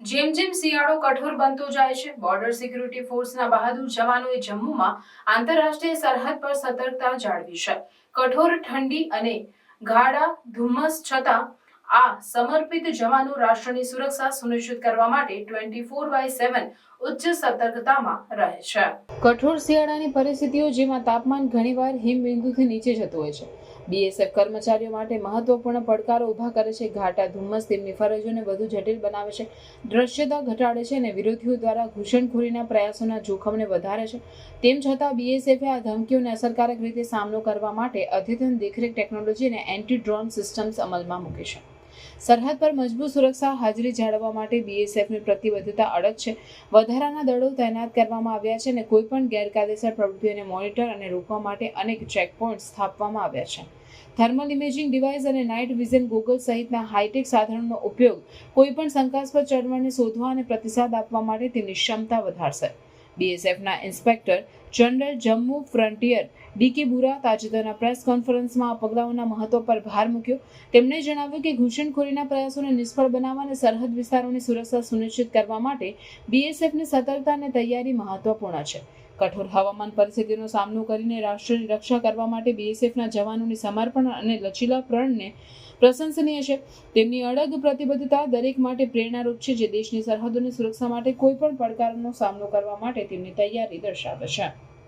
જેમ જેમ શિયાળો કઠોર બનતો જાય છે બોર્ડર સિક્યુરિટી ફોર્સના બહાદુર જવાનોએ જમ્મુમાં આંતરરાષ્ટ્રીય સરહદ પર સતર્કતા જાળવી છે. કઠોર ઠંડી અને ગાઢા ધુમ્મસ છતાં આ સમર્પિત જવાનો રાષ્ટ્રની સુરક્ષા સુનિશ્ચિત કરવા માટે ટ્વેન્ટી ફોર બાય સેવન ઉચ્ચ સતર્કતામાં રહે છે. કઠોર શિયાળાની પરિસ્થિતિઓ જેમાં તાપમાન ઘણીવાર હિમબિંદુથી નીચે જતું હોય છે. બીએસએફ કર્મચારીઓ માટે મહત્વપૂર્ણ પડકારો ઊભા કરે છે. ઘાટા ધુમ્મસ તેમની ફરજોને વધુ જટિલ બનાવે છે. દ્રશ્યતા ઘટાડે છે અને વિરોધીઓ દ્વારા ઘૂસણખોરીના પ્રયાસોના જોખમને વધારે છે. તેમ છતાં બીએસએફે આ ધમકીઓને અસરકારક રીતે સામનો કરવા માટે અદ્યતન દેખરેખ ટેકનોલોજી અને એન્ટી ડ્રોન સિસ્ટમ્સ અમલમાં મૂકી છે. સરહદ પર મજબૂત સુરક્ષા હાજરી જાળવવા માટે બીએસએફની પ્રતિબદ્ધતા અડગ છે. વધારાના દળો તૈનાત કરવામાં આવ્યા છે અને કોઈપણ ગેરકાયદેસર પ્રવૃત્તિઓને મોનિટર અને રોકવા માટે અનેક ચેકપોઇન્ટ સ્થાપવામાં આવ્યા છે. થર્મલ ઇમેજિંગ ડિવાઇસ અને નાઇટ વિઝન ગોગલ સહિતના હાઈટેક સાધનોનો ઉપયોગ કોઈપણ શંકાસ્પદ ચળવળને શોધવા અને પ્રતિસાદ આપવા માટે તેની ક્ષમતા વધારશે. બીએસએફના inspector general Jammu frontier DK Bura તાજેતરના પ્રેસ કોન્ફરન્સમાં આ પગલાઓના મહત્વ પર ભાર મૂક્યો. તેમણે જણાવ્યું કે ઘૂસણખોરીના પ્રયાસોને નિષ્ફળ બનાવવા અને સરહદ વિસ્તારોની સુરક્ષા સુનિશ્ચિત કરવા માટે બીએસએફની સતર્કતા અને તૈયારી મહત્વપૂર્ણ છે. કઠોર હવામાન પરિસ્થિતિનો સામનો કરીને રાષ્ટ્રની રક્ષા કરવા માટે બીએસએફના જવાનોની સમર્પણ અને લચીલાપણને પ્રશંસનીય છે. તેમની અડગ પ્રતિબદ્ધતા દરેક માટે પ્રેરણારૂપ છે જે દેશની સરહદોની સુરક્ષા માટે કોઈપણ પડકારનો સામનો કરવા માટે તેમની તૈયારી દર્શાવે છે.